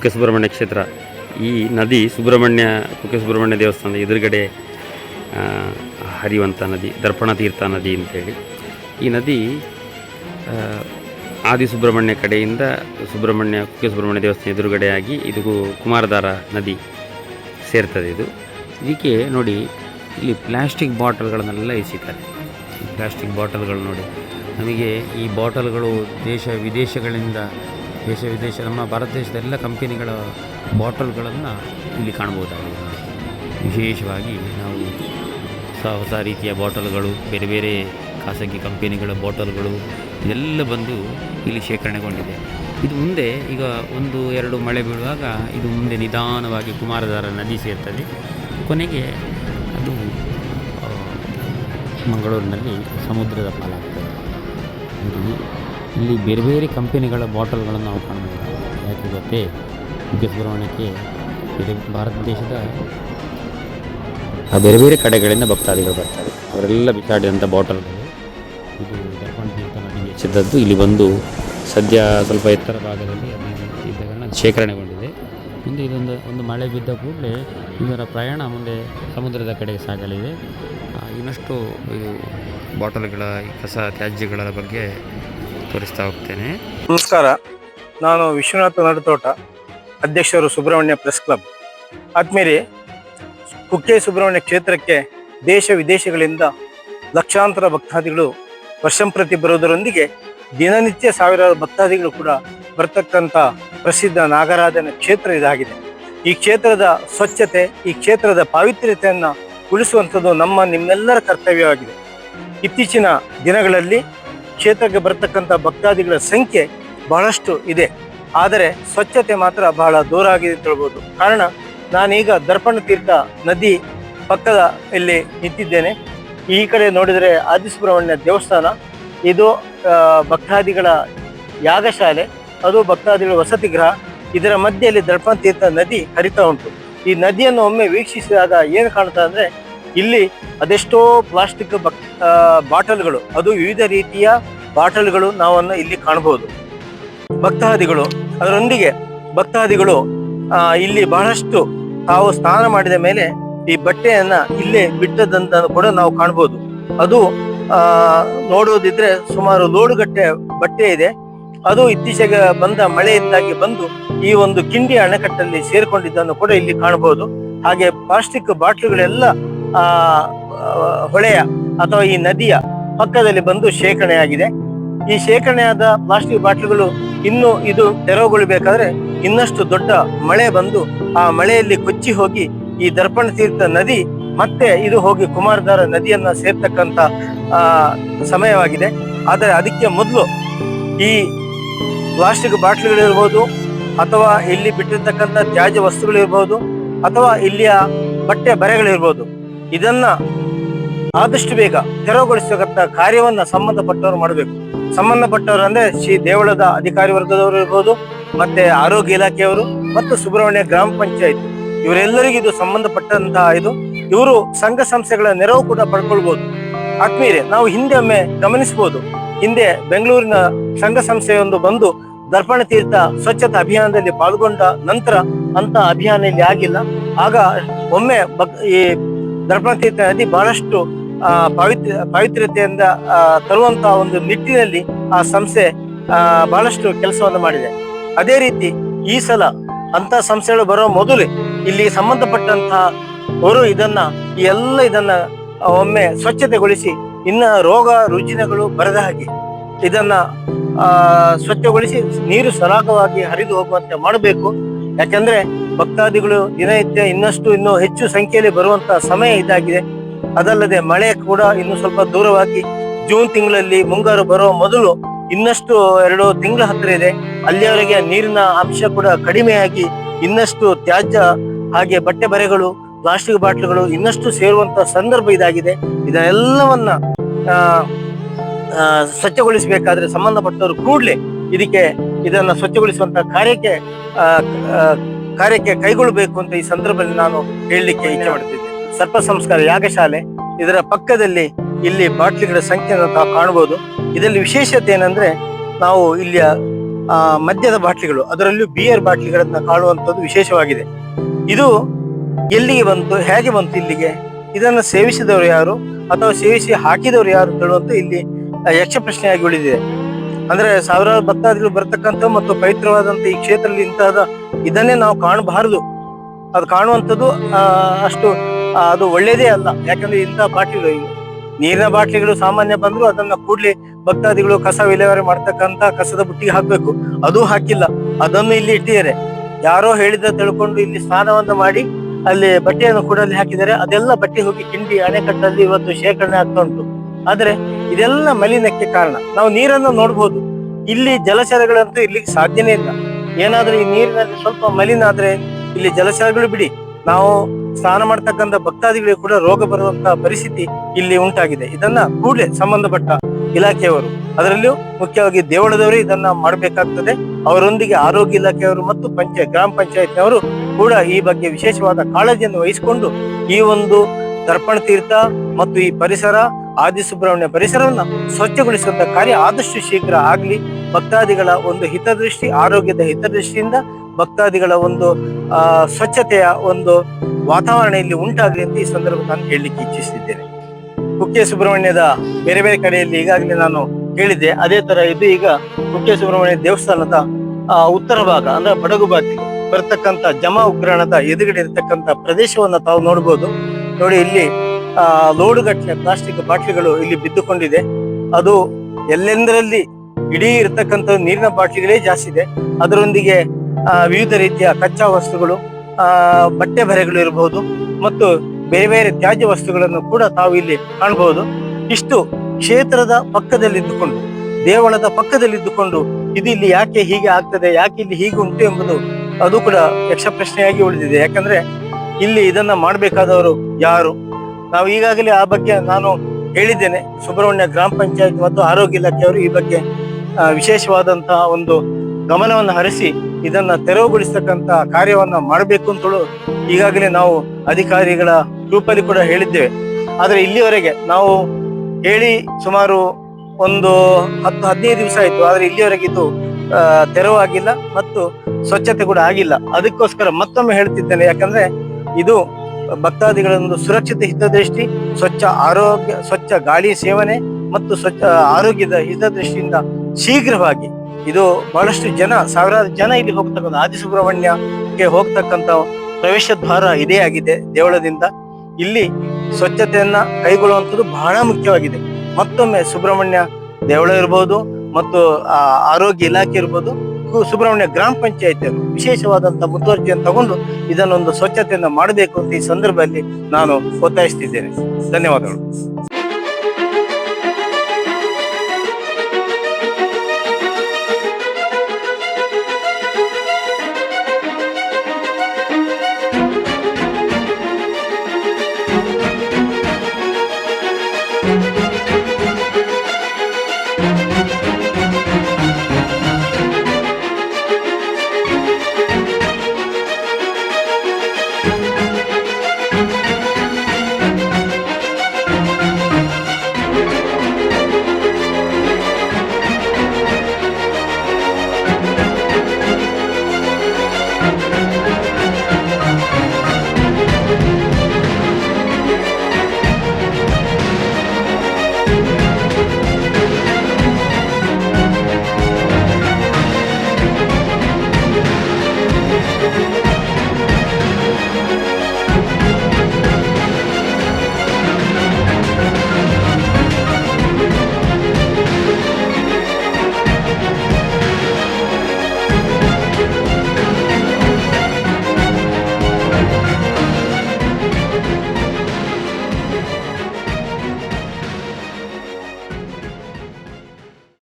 ಕುಕ್ಕೆ ಸುಬ್ರಹ್ಮಣ್ಯ ಕ್ಷೇತ್ರ. ಈ ನದಿ ಸುಬ್ರಹ್ಮಣ್ಯ ಕುಕ್ಕೆ ಸುಬ್ರಹ್ಮಣ್ಯ ದೇವಸ್ಥಾನದ ಎದುರುಗಡೆ ಹರಿಯುವಂಥ ನದಿ, ದರ್ಪಣ ತೀರ್ಥ ನದಿ ಅಂತೇಳಿ. ಈ ನದಿ ಆದಿ ಸುಬ್ರಹ್ಮಣ್ಯ ಕಡೆಯಿಂದ ಸುಬ್ರಹ್ಮಣ್ಯ ಕುಕ್ಕೆ ಸುಬ್ರಹ್ಮಣ್ಯ ದೇವಸ್ಥಾನ ಎದುರುಗಡೆಯಾಗಿ ಇದಿಗೂ ಕುಮಾರಧಾರ ನದಿ ಸೇರ್ತದೆ ಇದು. ಇದಕ್ಕೆ ನೋಡಿ, ಇಲ್ಲಿ ಪ್ಲ್ಯಾಸ್ಟಿಕ್ ಬಾಟಲ್ಗಳನ್ನೆಲ್ಲ ಎಸಿತಾರೆ ಈ ಪ್ಲ್ಯಾಸ್ಟಿಕ್ ಬಾಟಲ್ಗಳು ನೋಡಿ, ನಮಗೆ ಈ ಬಾಟಲ್ಗಳು ದೇಶ ವಿದೇಶಗಳಿಂದ ದೇಶ, ವಿದೇಶ, ನಮ್ಮ ಭಾರತ ದೇಶದ ಎಲ್ಲ ಕಂಪನಿಗಳ ಬಾಟಲ್ಗಳನ್ನು ಇಲ್ಲಿ ಕಾಣ್ಬೋದಾಗಿದೆ ವಿಶೇಷವಾಗಿ ನಾವು ಹೊಸ ಹೊಸ ರೀತಿಯ ಬಾಟಲ್ಗಳು, ಬೇರೆ ಬೇರೆ ಖಾಸಗಿ ಕಂಪನಿಗಳ ಬಾಟಲ್ಗಳು ಇದೆಲ್ಲ ಬಂದು ಇಲ್ಲಿ ಶೇಖರಣೆಗೊಂಡಿದೆ. ಇದು ಮುಂದೆ ಈಗ ಒಂದು ಎರಡು ಮಳೆ ಬೀಳುವಾಗ ಇದು ಮುಂದೆ ನಿಧಾನವಾಗಿ ಕುಮಾರಧಾರ ನದಿ ಸೇರ್ತದೆ. ಕೊನೆಗೆ ಅದು ಮಂಗಳೂರಿನಲ್ಲಿ ಸಮುದ್ರದ ಪಾಲಾಗ್ತದೆ. ಇಲ್ಲಿ ಬೇರೆ ಬೇರೆ ಕಂಪನಿಗಳ ಬಾಟಲ್ಗಳನ್ನು ನಾವು ಕಾಣಬಹುದು ಯಾಕೆ ಗೊತ್ತೇ? ವಿದ್ಯುತ್ ಪುರವಣಿಕೆ ಇದು. ಭಾರತ ದೇಶದ ಬೇರೆ ಬೇರೆ ಕಡೆಗಳಿಂದ ಭಕ್ತಾದಿಗಳು ಬರ್ತಾರೆ. ಅವರೆಲ್ಲ ಬಿಸಾಡಿದಂಥ ಬಾಟಲ್ಗಳು. ಇದು ಹೆಚ್ಚಿದ್ದದ್ದು. ಇಲ್ಲಿ ಬಂದು ಸದ್ಯ ಸ್ವಲ್ಪ ಎತ್ತರ ಭಾಗದಲ್ಲಿ ಅದನ್ನು ಶೇಖರಣೆಗೊಂಡಿದೆ. ಮುಂದೆ ಇದೊಂದು, ಒಂದು ಮಳೆ ಬಿದ್ದ ಕೂಡಲೇ ಇದರ ಪ್ರಯಾಣ ಮುಂದೆ ಸಮುದ್ರದ ಕಡೆಗೆ ಸಾಗಲಿದೆ. ಇನ್ನಷ್ಟು ಇದು ಬಾಟಲ್ಗಳ ಕಸ ತ್ಯಾಜ್ಯಗಳ ಬಗ್ಗೆ ತೋರಿಸ್ತಾ ಹೋಗ್ತೇನೆ. ನಮಸ್ಕಾರ. ನಾನು ವಿಶ್ವನಾಥ ನಡುತೋಟ, ಅಧ್ಯಕ್ಷರು ಸುಬ್ರಹ್ಮಣ್ಯ ಪ್ರೆಸ್ ಕ್ಲಬ್. ಆದ್ಮೇಲೆ ಕುಕ್ಕೆ ಸುಬ್ರಹ್ಮಣ್ಯ ಕ್ಷೇತ್ರಕ್ಕೆ ದೇಶ ವಿದೇಶಗಳಿಂದ ಲಕ್ಷಾಂತರ ಭಕ್ತಾದಿಗಳು ವರ್ಷಂಪ್ರತಿ ಬರುವುದರೊಂದಿಗೆ ದಿನನಿತ್ಯ ಸಾವಿರಾರು ಭಕ್ತಾದಿಗಳು ಕೂಡ ಬರ್ತಕ್ಕಂಥ ಪ್ರಸಿದ್ಧ ನಾಗರಾಧನೆ ಕ್ಷೇತ್ರ ಇದಾಗಿದೆ. ಈ ಕ್ಷೇತ್ರದ ಸ್ವಚ್ಛತೆ, ಈ ಕ್ಷೇತ್ರದ ಪಾವಿತ್ರ್ಯತೆಯನ್ನು ಉಳಿಸುವಂಥದ್ದು ನಮ್ಮ ನಿಮ್ಮೆಲ್ಲರ ಕರ್ತವ್ಯವಾಗಿದೆ. ಇತ್ತೀಚಿನ ದಿನಗಳಲ್ಲಿ ಕ್ಷೇತ್ರಕ್ಕೆ ಬರತಕ್ಕಂಥ ಭಕ್ತಾದಿಗಳ ಸಂಖ್ಯೆ ಬಹಳಷ್ಟು ಇದೆ. ಆದರೆ ಸ್ವಚ್ಛತೆ ಮಾತ್ರ ಬಹಳ ದೂರ ಆಗಿದೆ ಅಂತ ಹೇಳ್ಬೋದು. ಕಾರಣ ನಾನೀಗ ದರ್ಪಣ ತೀರ್ಥ ನದಿ ಪಕ್ಕದ ಇಲ್ಲಿ ನಿಂತಿದ್ದೇನೆ. ಈ ಕಡೆ ನೋಡಿದರೆ ಆದಿಸುಬ್ರಹ್ಮಣ್ಯ ದೇವಸ್ಥಾನ. ಇದು ಭಕ್ತಾದಿಗಳ ಯಾಗಶಾಲೆ. ಅದು ಭಕ್ತಾದಿಗಳ ವಸತಿ ಗೃಹ. ಇದರ ಮಧ್ಯೆಯಲ್ಲಿ ದರ್ಪಣ ತೀರ್ಥ ನದಿ ಹರಿತಾ ಉಂಟು. ಈ ನದಿಯನ್ನು ಒಮ್ಮೆ ವೀಕ್ಷಿಸಿದಾಗ ಏನು ಕಾಣ್ತಾ ಅಂದ್ರೆ ಇಲ್ಲಿ ಅದೆಷ್ಟೋ ಪ್ಲಾಸ್ಟಿಕ್ ಬಾಟಲ್ಗಳು, ಅದು ವಿವಿಧ ರೀತಿಯ ಬಾಟಲ್ಗಳು ನಾವನ್ನು ಇಲ್ಲಿ ಕಾಣಬಹುದು ಭಕ್ತಾದಿಗಳು, ಅದರೊಂದಿಗೆ ಭಕ್ತಾದಿಗಳು ಇಲ್ಲಿ ಬಹಳಷ್ಟು ತಾವು ಸ್ನಾನ ಮಾಡಿದ ಮೇಲೆ ಈ ಬಟ್ಟೆಯನ್ನ ಇಲ್ಲೇ ಬಿಟ್ಟದಂತ ಕೂಡ ನಾವು ಕಾಣಬಹುದು ಅದು ನೋಡೋದಿದ್ರೆ ಸುಮಾರು ಲೋಡುಗಟ್ಟೆ ಬಟ್ಟೆ ಇದೆ. ಅದು ಇತ್ತೀಚೆಗೆ ಬಂದ ಮಳೆಯಿಂದಾಗಿ ಬಂದು ಈ ಒಂದು ಕಿಂಡಿ ಅಣೆಕಟ್ಟಲ್ಲಿ ಸೇರ್ಕೊಂಡಿದ್ದನ್ನು ಕೂಡ ಇಲ್ಲಿ ಕಾಣಬಹುದು ಹಾಗೆ ಪ್ಲಾಸ್ಟಿಕ್ ಬಾಟ್ಲುಗಳೆಲ್ಲ ಆ ಹೊಳೆಯ ಅಥವಾ ಈ ನದಿಯ ಪಕ್ಕದಲ್ಲಿ ಬಂದು ಶೇಖರಣೆಯಾಗಿದೆ. ಈ ಶೇಖರಣೆಯಾದ ಪ್ಲಾಸ್ಟಿಕ್ ಬಾಟ್ಲುಗಳು ಇನ್ನು ಇದು ತೆರವುಗೊಳ್ಳಬೇಕಾದ್ರೆ ಇನ್ನಷ್ಟು ದೊಡ್ಡ ಮಳೆ ಬಂದು ಆ ಮಳೆಯಲ್ಲಿ ಕೊಚ್ಚಿ ಹೋಗಿ ಈ ದರ್ಪಣ ತೀರ್ಥ ನದಿ ಮತ್ತೆ ಇದು ಹೋಗಿ ಕುಮಾರಧಾರ ನದಿಯನ್ನ ಸೇರ್ತಕ್ಕಂತ ಸಮಯವಾಗಿದೆ. ಆದರೆ ಅದಕ್ಕೆ ಮೊದಲು ಈ ಪ್ಲಾಸ್ಟಿಕ್ ಬಾಟ್ಲುಗಳಿರ್ಬೋದು ಅಥವಾ ಇಲ್ಲಿ ಬಿಟ್ಟಿರ್ತಕ್ಕಂಥ ತ್ಯಾಜ್ಯ ವಸ್ತುಗಳಿರ್ಬೋದು ಅಥವಾ ಇಲ್ಲಿಯ ಬಟ್ಟೆ ಬರೆಗಳಿರ್ಬೋದು ಇದನ್ನ ಆದಷ್ಟು ಬೇಗ ತೆರವುಗೊಳಿಸತಕ್ಕಂಥ ಕಾರ್ಯವನ್ನ ಸಂಬಂಧಪಟ್ಟವರು ಮಾಡಬೇಕು. ಸಂಬಂಧಪಟ್ಟವರು ಅಂದ್ರೆ ಶ್ರೀ ದೇವಳದ ಅಧಿಕಾರಿ ವರ್ಗದವರು ಇರ್ಬೋದು, ಮತ್ತೆ ಆರೋಗ್ಯ ಇಲಾಖೆಯವರು, ಮತ್ತು ಸುಬ್ರಹ್ಮಣ್ಯ ಗ್ರಾಮ ಪಂಚಾಯತ್. ಇವರೆಲ್ಲರಿಗೂ ಇದು ಸಂಬಂಧಪಟ್ಟಂತಹ ಇದು. ಇವರು ಸಂಘ ಸಂಸ್ಥೆಗಳ ನೆರವು ಕೂಡ ಪಡ್ಕೊಳ್ಬಹುದು ಆತ್ಮೀಯರೇ, ನಾವು ಹಿಂದೆ ಒಮ್ಮೆ ಗಮನಿಸಬಹುದು. ಹಿಂದೆ ಬೆಂಗಳೂರಿನ ಸಂಘ ಸಂಸ್ಥೆಯೊಂದು ಬಂದು ದರ್ಪಣ ತೀರ್ಥ ಸ್ವಚ್ಛತಾ ಅಭಿಯಾನದಲ್ಲಿ ಪಾಲ್ಗೊಂಡ ನಂತರ ಅಂತ ಅಭಿಯಾನ ಇಲ್ಲಿ ಆಗಿಲ್ಲ. ಆಗ ಒಮ್ಮೆ ಈ ದರ್ಪಣ ನದಿ ಬಹಳಷ್ಟು ಪವಿತ್ರ, ಪವಿತ್ರತೆಯಿಂದ ತರುವಂತಹ ಒಂದು ನಿಟ್ಟಿನಲ್ಲಿ ಆ ಸಂಸ್ಥೆ ಬಹಳಷ್ಟು ಕೆಲಸವನ್ನು ಮಾಡಿದೆ. ಅದೇ ರೀತಿ ಈ ಸಲ ಅಂತ ಸಂಸ್ಥೆಗಳು ಬರೋ ಮೊದಲು ಇಲ್ಲಿ ಸಂಬಂಧಪಟ್ಟಂತಹ ಅವರು ಇದನ್ನ ಎಲ್ಲ ಇದನ್ನ ಒಮ್ಮೆ ಸ್ವಚ್ಛತೆಗೊಳಿಸಿ, ಇನ್ನ ರೋಗ ರುಜಿನಗಳು ಬರದ ಹಾಗೆ ಇದನ್ನ ಸ್ವಚ್ಛಗೊಳಿಸಿ ನೀರು ಸರಾಗವಾಗಿ ಹರಿದು ಹೋಗುವಂತೆ ಮಾಡಬೇಕು. ಯಾಕಂದ್ರೆ ಭಕ್ತಾದಿಗಳು ದಿನನಿತ್ಯ ಇನ್ನಷ್ಟು ಇನ್ನೂ ಹೆಚ್ಚು ಸಂಖ್ಯೆಯಲ್ಲಿ ಬರುವಂತ ಸಮಯ ಇದಾಗಿದೆ. ಅದಲ್ಲದೆ ಮಳೆ ಕೂಡ ಇನ್ನು ಸ್ವಲ್ಪ ದೂರವಾಗಿ ಜೂನ್ ತಿಂಗಳಲ್ಲಿ ಮುಂಗಾರು ಬರುವ ಮೊದಲು ಇನ್ನಷ್ಟು ಎರಡು ತಿಂಗಳ ಹತ್ತಿರ ಇದೆ. ಅಲ್ಲಿಯವರೆಗೆ ನೀರಿನ ಅಂಶ ಕೂಡ ಕಡಿಮೆಯಾಗಿ ಇನ್ನಷ್ಟು ತ್ಯಾಜ್ಯ ಹಾಗೆ ಬಟ್ಟೆ ಬರೆಗಳು, ಪ್ಲಾಸ್ಟಿಕ್ ಬಾಟ್ಲುಗಳು ಇನ್ನಷ್ಟು ಸೇರುವಂತ ಸಂದರ್ಭ ಇದಾಗಿದೆ. ಇದನ್ನೆಲ್ಲವನ್ನ ಸ್ವಚ್ಛಗೊಳಿಸಬೇಕಾದ್ರೆ ಸಂಬಂಧಪಟ್ಟವರು ಕೂಡಲೇ ಇದಕ್ಕೆ ಇದನ್ನ ಸ್ವಚ್ಛಗೊಳಿಸುವಂತ ಕಾರ್ಯಕ್ಕೆ ಕಾರ್ಯಕ್ಕೆ ಕೈಗೊಳ್ಳಬೇಕು ಅಂತ ಈ ಸಂದರ್ಭದಲ್ಲಿ ನಾನು ಹೇಳಲಿಕ್ಕೆ ಇಚ್ಛೆ ಪಡ್ತಿದ್ದೆ. ಸರ್ಪ ಸಂಸ್ಕಾರ ಯಾಗಶಾಲೆ, ಇದರ ಪಕ್ಕದಲ್ಲಿ ಇಲ್ಲಿ ಬಾಟ್ಲಿಗಳ ಸಂಖ್ಯೆ ನಾವು ಕಾಣಬಹುದು. ಇದರಲ್ಲಿ ವಿಶೇಷತೆ ಏನಂದ್ರೆ, ನಾವು ಇಲ್ಲಿಯ ಮದ್ಯದ ಬಾಟ್ಲಿಗಳು, ಅದರಲ್ಲೂ ಬಿಯರ್ ಬಾಟ್ಲಿಗಳನ್ನ ಕಾಣುವಂಥದ್ದು ವಿಶೇಷವಾಗಿದೆ. ಇದು ಎಲ್ಲಿಗೆ ಬಂತು, ಹೇಗೆ ಬಂತು ಇಲ್ಲಿಗೆ? ಇದನ್ನು ಸೇವಿಸಿದವರು ಯಾರು? ಅಥವಾ ಸೇವಿಸಿ ಹಾಕಿದವರು ಯಾರು? ಹೇಳುವಂತ ಇಲ್ಲಿ ಯಕ್ಷ ಪ್ರಶ್ನೆಯಾಗಿ ಉಳಿದಿದೆ. ಅಂದ್ರೆ ಸಾವಿರಾರು ಭಕ್ತಾದಿಗಳು ಬರ್ತಕ್ಕಂಥ ಮತ್ತು ಪವಿತ್ರವಾದಂತ ಈ ಕ್ಷೇತ್ರದಲ್ಲಿ ಇಂತಹದ ಇದನ್ನೇ ನಾವು ಕಾಣಬಾರದು. ಅದು ಕಾಣುವಂಥದ್ದು ಅಷ್ಟು ಅದು ಒಳ್ಳೇದೇ ಅಲ್ಲ. ಯಾಕಂದ್ರೆ ಇಂತಹ ಬಾಟ್ಲಿಗಳು. ನೀರಿನ ಬಾಟ್ಲಿಗಳು ಸಾಮಾನ್ಯ ಬಂದ್ರು ಅದನ್ನ ಕೂಡ್ಲಿ ಭಕ್ತಾದಿಗಳು ಕಸ ವಿಲೇವಾರಿ ಮಾಡ್ತಕ್ಕಂತ ಕಸದ ಬುಟ್ಟಿಗೆ ಹಾಕ್ಬೇಕು. ಅದು ಹಾಕಿಲ್ಲ. ಅದನ್ನು ಇಲ್ಲಿ ಇಟ್ಟಿದ್ದಾರೆ. ಯಾರೋ ಹೇಳಿದ ತಿಳ್ಕೊಂಡು ಇಲ್ಲಿ ಸ್ನಾನವನ್ನು ಮಾಡಿ ಅಲ್ಲಿ ಬಟ್ಟೆಯನ್ನು ಕೂಡ ಅಲ್ಲಿ ಹಾಕಿದ್ದಾರೆ. ಅದೆಲ್ಲ ಬಟ್ಟೆ ಹೋಗಿ ಕಿಂಡಿ ಅಣೆಕಟ್ಟಲ್ಲಿ ಇವತ್ತು ಶೇಖರಣೆ ಆಗ್ತಾ ಉಂಟು. ಆದ್ರೆ ಇದೆಲ್ಲ ಮಲಿನಕ್ಕೆ ಕಾರಣ. ನಾವು ನೀರನ್ನು ನೋಡ್ಬೋದು. ಇಲ್ಲಿ ಜಲಚರಗಳಂತೂ ಇಲ್ಲಿಗೆ ಸಾಧ್ಯನೇ ಇಲ್ಲ. ಏನಾದ್ರೂ ಈ ನೀರಿನಲ್ಲಿ ಸ್ವಲ್ಪ ಮಲಿನ ಆದ್ರೆ ಇಲ್ಲಿ ಜಲಚರಗಳು ಬಿಡಿ. ನಾವು ಸ್ನಾನ ಮಾಡ್ತಕ್ಕಂಥ ಭಕ್ತಾದಿಗಳಿಗೆ ಕೂಡ ರೋಗ ಬರುವಂತಹ ಪರಿಸ್ಥಿತಿ ಇಲ್ಲಿ ಉಂಟಾಗಿದೆ. ಇದನ್ನ ಕೂಡಲೇ ಸಂಬಂಧಪಟ್ಟ ಇಲಾಖೆಯವರು, ಅದರಲ್ಲೂ ಮುಖ್ಯವಾಗಿ ದೇವಳದವರು ಇದನ್ನ ಮಾಡಬೇಕಾಗ್ತದೆ. ಅವರೊಂದಿಗೆ ಆರೋಗ್ಯ ಇಲಾಖೆಯವರು ಮತ್ತು ಪಂಚಾಯತ್ ಗ್ರಾಮ ಪಂಚಾಯತ್ನವರು ಕೂಡ ಈ ಬಗ್ಗೆ ವಿಶೇಷವಾದ ಕಾಳಜಿಯನ್ನು ವಹಿಸಿಕೊಂಡು ಈ ಒಂದು ದರ್ಪಣ ತೀರ್ಥ ಮತ್ತು ಈ ಪರಿಸರ ಆದಿ ಸುಬ್ರಹ್ಮಣ್ಯ ಪರಿಸರವನ್ನ ಸ್ವಚ್ಛಗೊಳಿಸುವಂತ ಕಾರ್ಯ ಆದಷ್ಟು ಶೀಘ್ರ ಆಗ್ಲಿ. ಭಕ್ತಾದಿಗಳ ಒಂದು ಹಿತದೃಷ್ಟಿ, ಆರೋಗ್ಯದ ಹಿತದೃಷ್ಟಿಯಿಂದ ಭಕ್ತಾದಿಗಳ ಒಂದು ಸ್ವಚ್ಛತೆಯ ಒಂದು ವಾತಾವರಣ ಇಲ್ಲಿ ಉಂಟಾಗಲಿ ಅಂತ ಈ ಸಂದರ್ಭ ನಾನು ಹೇಳಲಿಕ್ಕೆ ಇಚ್ಛಿಸಿದ್ದೇನೆ ಕುಕ್ಕೆ ಸುಬ್ರಹ್ಮಣ್ಯದ ಬೇರೆ ಬೇರೆ ಕಡೆಯಲ್ಲಿ ಈಗಾಗಲೇ ನಾನು ಹೇಳಿದ್ದೆ. ಅದೇ ತರ ಇದು ಈಗ ಕುಕ್ಕೆ ಸುಬ್ರಹ್ಮಣ್ಯ ದೇವಸ್ಥಾನದ ಉತ್ತರ ಭಾಗ, ಅಂದ್ರೆ ಬಡಗು ಬಾಗಿಲು ಬರ್ತಕ್ಕಂತ ಜಮಾ ಉಗ್ರಾಣದ ಎದುರುಗಡೆ ಇರತಕ್ಕಂತ ಪ್ರದೇಶವನ್ನ ತಾವು ನೋಡ್ಬೋದು. ನೋಡಿ ಇಲ್ಲಿ ಲೋಡುಗಟ್ಟಲೆ ಪ್ಲಾಸ್ಟಿಕ್ ಬಾಟ್ಲಿಗಳು ಇಲ್ಲಿ ಬಿದ್ದುಕೊಂಡಿದೆ. ಅದು ಎಲ್ಲೆಂದರಲ್ಲಿ ಇಡೀ ಇರತಕ್ಕಂತ ನೀರಿನ ಬಾಟ್ಲಿಗಳೇ ಜಾಸ್ತಿ ಇದೆ. ಅದರೊಂದಿಗೆ ವಿವಿಧ ರೀತಿಯ ಕಚ್ಚಾ ವಸ್ತುಗಳು ಬಟ್ಟೆ ಬರೆಗಳು ಇರಬಹುದು ಮತ್ತು ಬೇರೆ ಬೇರೆ ತ್ಯಾಜ್ಯ ವಸ್ತುಗಳನ್ನು ಕೂಡ ತಾವು ಇಲ್ಲಿ ಕಾಣಬಹುದು. ಇಷ್ಟು ಕ್ಷೇತ್ರದ ಪಕ್ಕದಲ್ಲಿದ್ದುಕೊಂಡು, ದೇವಳದ ಪಕ್ಕದಲ್ಲಿದ್ದುಕೊಂಡು ಇದು ಇಲ್ಲಿ ಯಾಕೆ ಹೀಗೆ ಆಗ್ತದೆ, ಯಾಕೆ ಇಲ್ಲಿ ಹೀಗೆ ಉಂಟು ಎಂಬುದು ಅದು ಕೂಡ ಯಕ್ಷ ಪ್ರಶ್ನೆಯಾಗಿ ಉಳಿದಿದೆ. ಯಾಕಂದ್ರೆ ಇಲ್ಲಿ ಇದನ್ನ ಮಾಡಬೇಕಾದವರು ಯಾರು? ನಾವು ಈಗಾಗಲೇ ಆ ಬಗ್ಗೆ ನಾನು ಹೇಳಿದ್ದೇನೆ. ಸುಬ್ರಹ್ಮಣ್ಯ ಗ್ರಾಮ ಪಂಚಾಯತ್ ಮತ್ತು ಆರೋಗ್ಯ ಇಲಾಖೆಯವರು ಈ ಬಗ್ಗೆ ವಿಶೇಷವಾದಂತಹ ಒಂದು ಗಮನವನ್ನು ಹರಿಸಿ ಇದನ್ನ ತೆರವುಗೊಳಿಸ್ತಕ್ಕಂತ ಕಾರ್ಯವನ್ನ ಮಾಡಬೇಕು ಅಂತೇಳು ಈಗಾಗಲೇ ನಾವು ಅಧಿಕಾರಿಗಳ ರೂಪದಲ್ಲಿ ಕೂಡ ಹೇಳಿದ್ದೇವೆ. ಆದರೆ ಇಲ್ಲಿವರೆಗೆ ನಾವು ಹೇಳಿ ಸುಮಾರು ಒಂದು ಹತ್ತು, ಹದಿನೈದು ದಿವಸ ಆಯ್ತು. ಆದರೆ ಇಲ್ಲಿವರೆಗೆ ಇದು ತೆರವಾಗಿಲ್ಲ ಮತ್ತು ಸ್ವಚ್ಛತೆ ಕೂಡ ಆಗಿಲ್ಲ. ಅದಕ್ಕೋಸ್ಕರ ಮತ್ತೊಮ್ಮೆ ಹೇಳ್ತಿದ್ದೇನೆ. ಯಾಕಂದ್ರೆ ಇದು ಭಕ್ತಾದಿಗಳ ಒಂದು ಸುರಕ್ಷಿತ ಹಿತದೃಷ್ಟಿ, ಸ್ವಚ್ಛ ಆರೋಗ್ಯ, ಸ್ವಚ್ಛ ಗಾಳಿ ಸೇವನೆ ಮತ್ತು ಸ್ವಚ್ಛ ಆರೋಗ್ಯದ ಹಿತದೃಷ್ಟಿಯಿಂದ ಶೀಘ್ರವಾಗಿ ಇದು ಬಹಳಷ್ಟು ಜನ, ಸಾವಿರಾರು ಜನ ಇಲ್ಲಿ ಹೋಗ್ತಕ್ಕಂಥ ಆದಿಸುಬ್ರಹ್ಮಣ್ಯಕ್ಕೆ ಹೋಗ್ತಕ್ಕಂಥ ಪ್ರವೇಶ ದ್ವಾರ ಇದೇ ಆಗಿದೆ ದೇವಳದಿಂದ. ಇಲ್ಲಿ ಸ್ವಚ್ಛತೆಯನ್ನ ಕೈಗೊಳ್ಳುವಂಥದ್ದು ಬಹಳ ಮುಖ್ಯವಾಗಿದೆ. ಮತ್ತೊಮ್ಮೆ ಸುಬ್ರಹ್ಮಣ್ಯ ದೇವಳ ಇರ್ಬೋದು ಮತ್ತು ಆರೋಗ್ಯ ಇಲಾಖೆ ಇರ್ಬೋದು. ಸುಬ್ರಹ್ಮಣ್ಯ ಗ್ರಾಮ ಪಂಚಾಯತ್ ವಿಶೇಷವಾದಂತಹ ಮುತುವರ್ಜಿಯನ್ನು ತಗೊಂಡು ಇದನ್ನೊಂದು ಸ್ವಚ್ಛತೆಯನ್ನು ಮಾಡಬೇಕು ಅಂತ ಈ ಸಂದರ್ಭದಲ್ಲಿ ನಾನು ಒತ್ತಾಯಿಸ್ತಿದ್ದೇನೆ. ಧನ್ಯವಾದಗಳು.